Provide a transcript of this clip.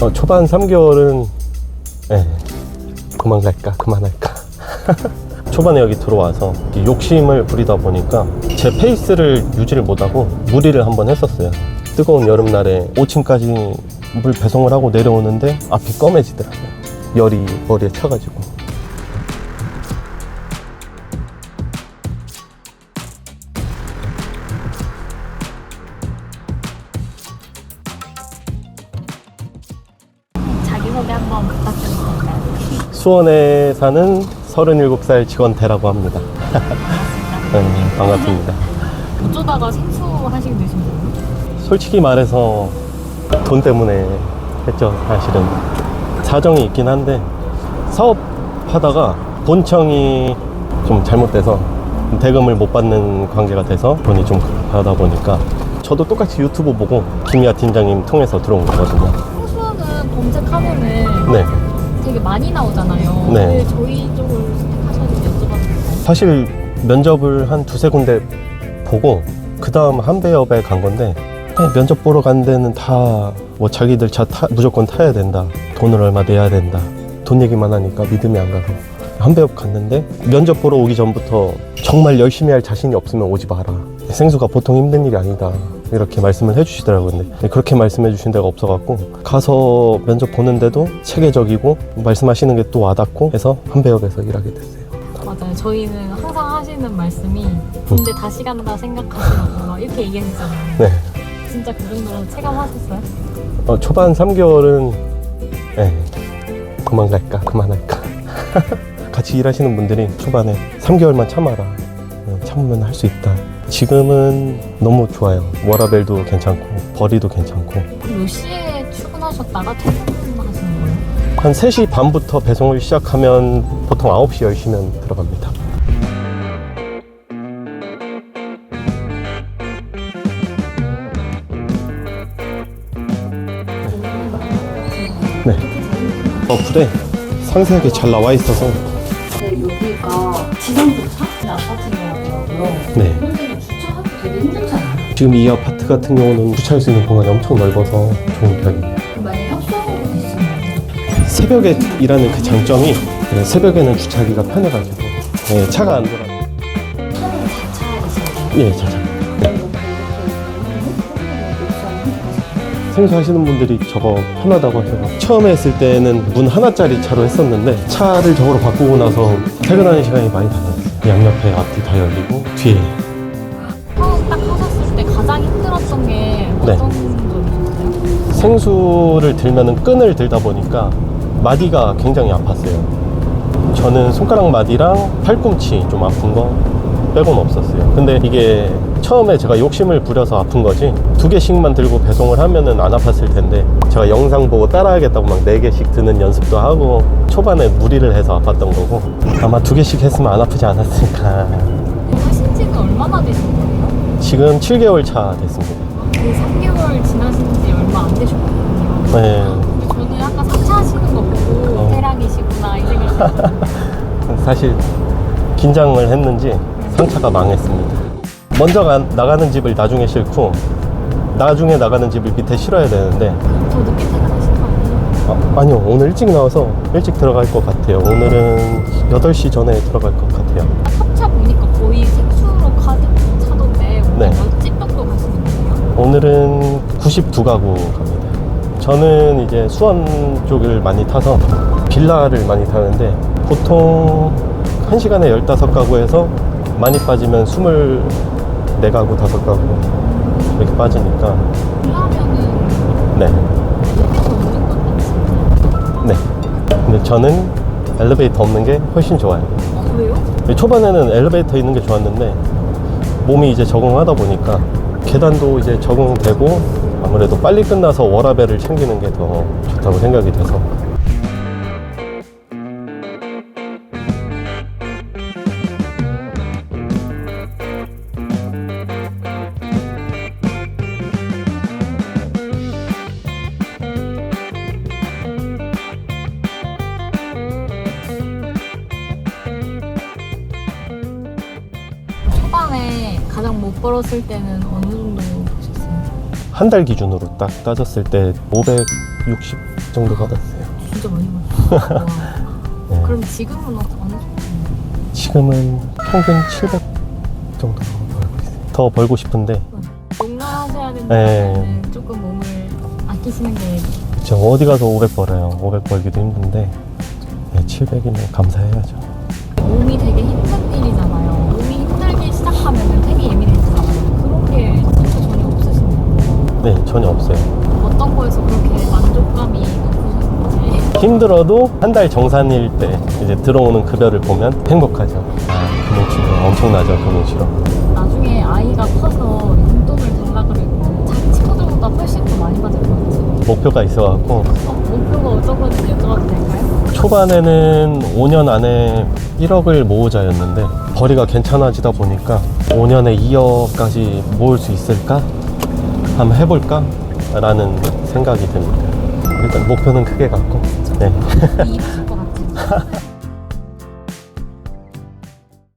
어, 초반 3개월은 예, 그만 갈까 그만할까. 초반에 여기 들어와서 이 욕심을 부리다 보니까 제 페이스를 유지를 못하고 무리를 한번 했었어요. 뜨거운 여름날에 5층까지 물 배송을 하고 내려오는데 앞이 검해지더라고요. 열이 머리에 차가지고 소개 한번 부탁드려도 될까요? 수원에 사는 37살 직원 대라고 합니다 네, 반갑습니다 어쩌다가 생수 하시게 되신 거예요? 솔직히 말해서 돈 때문에 했죠 사실은 사정이 있긴 한데 사업하다가 본청이 좀 잘못돼서 대금을 못 받는 관계가 돼서 돈이 좀 급하다 보니까 저도 똑같이 유튜브 보고 김미아 팀장님 통해서 들어온 거거든요 검색하면은 네 되게 많이 나오잖아요. 네. 왜 저희 쪽을 선택하셨는지 여쭤봐도 될까요? 사실 면접을 한 두세 군데 보고 그 다음 한배업에 간 건데 그냥 면접 보러 간 데는 다 뭐 자기들 차 타- 무조건 타야 된다 돈을 얼마 내야 된다 돈 얘기만 하니까 믿음이 안 가서 한배업 갔는데 면접 보러 오기 전부터 정말 열심히 할 자신이 없으면 오지 마라 생수가 보통 힘든 일이 아니다 이렇게 말씀을 해주시더라고요 근데 그렇게 말씀해 주신 데가 없어갖고 가서 면접 보는데도 체계적이고 말씀하시는 게 또 와닿고 해서 한배업에서 일하게 됐어요 맞아요. 저희는 항상 하시는 말씀이 군대 다시 간다 생각하시라고 막 이렇게 얘기하시잖아요. 네. 진짜 그 정도로 체감하셨어요? 어, 초반 3개월은 예, 그만 갈까 그만할까 같이 일하시는 분들이 초반에 3개월만 참아라 어, 참으면 할 수 있다 지금은 너무 좋아요 워라벨도 괜찮고 벌이도 괜찮고 몇 시에 출근하셨다가 퇴근하시는 거예요? 한 3시 반부터 배송을 시작하면 보통 9시 10시면 들어갑니다 네 어플에 상세하게 잘 나와 있어서 네, 여기가 지상주차? 아파트냐고요. 네 근데 주 지금 이 아파트 같은 경우는 주차할 수 있는 공간이 엄청 넓어서 좋은 편이에요. 만약에 협소하고 있으면 새벽에 일하는 그 장점이 네, 새벽에는 주차하기가 편해가지고 네, 차가 안 돌아. 차는? 예, 자자. 생소하시는 분들이 저거 편하다고 하셔서 처음에 했을 때는 문 하나짜리 차로 했었는데 차를 저거로 바꾸고 나서 퇴근하는 시간이 많이 달라졌어요. 양옆에 앞뒤 다 열리고 뒤에 가장 힘들었던 게 네. 어떤 점이셨어요? 생수를 들면은 끈을 들다 보니까 마디가 굉장히 아팠어요. 저는 손가락 마디랑 팔꿈치 좀 아픈 거 빼고는 없었어요. 근데 이게 처음에 제가 욕심을 부려서 아픈 거지 두 개씩만 들고 배송을 하면은 안 아팠을 텐데 제가 영상 보고 따라하겠다고 막 네 개씩 드는 연습도 하고 초반에 무리를 해서 아팠던 거고 아마 두 개씩 했으면 안 아프지 않았을까. 하신 지는 얼마나 되신 거예요? 지금 7개월 차 됐습니다. 그 3개월 지나신 지 얼마 안 되셨거든요. 네. 근데 저는 아까 상차하시는 거 보고 어. 대량이시구나 이 생각을 사실 긴장을 했는지 상차가 망했습니다. 먼저 가- 나가는 집을 나중에 싣고 나중에 나가는 집을 밑에 실어야 되는데 더 늦게 퇴근하신 거 아니에요? 아, 아니요 오늘 일찍 나와서 일찍 들어갈 것 같아요. 오늘은 8시 전에 들어갈 것 같아요. 탑차 보니까 거의 오늘 네. 몇집 정도 가시는 거예요? 오늘은 92가구 갑니다. 저는 이제 수원 쪽을 많이 타서 빌라를 많이 타는데 보통 1시간에 15가구에서 많이 빠지면 24가구, 5가구 이렇게 빠지니까 그러면은 네. 건? 네. 근데 저는 엘리베이터 없는 게 훨씬 좋아요. 어, 왜요? 초반에는 엘리베이터 있는 게 좋았는데 몸이 이제 적응하다 보니까 계단도 이제 적응되고 아무래도 빨리 끝나서 워라벨을 챙기는 게 더 좋다고 생각이 돼서 가장 못 벌었을 때는 어느 정도 보셨어요? 한 달 기준으로 딱 따졌을 때 560 정도 받았어요. 진짜 많이 받았어. 와. 네. 그럼 지금은 어느 정도? 지금은 평균 700 정도 벌고 있어요. 더 벌고 싶은데 용납하셔야 네. 된다면 조금 몸을 아끼시는 게 그쵸 어디 가서 500 벌어요. 500 벌기도 힘든데 네, 700이면 감사해야죠. 몸이 되게 일 전혀 없어요. 어떤 거에서 그렇게 만족감이 높으셨는지 힘들어도 한 달 정산일 때 이제 들어오는 급여를 보면 행복하죠. 아 금융치료 엄청나죠 금융치료. 나중에 아이가 커서 용돈을 달라 그러고 자기 친구들보다 훨씬 더 많이 받을 것 같아요. 목표가 있어갖고 어, 목표가 어떤 건지 여쭤봐도 될까요? 초반에는 5년 안에 1억을 모으자였는데 벌이가 괜찮아지다 보니까 5년에 2억까지 모을 수 있을까? 한번 해볼까? 라는 생각이 듭니다. 일단 목표는 크게 갖고 네.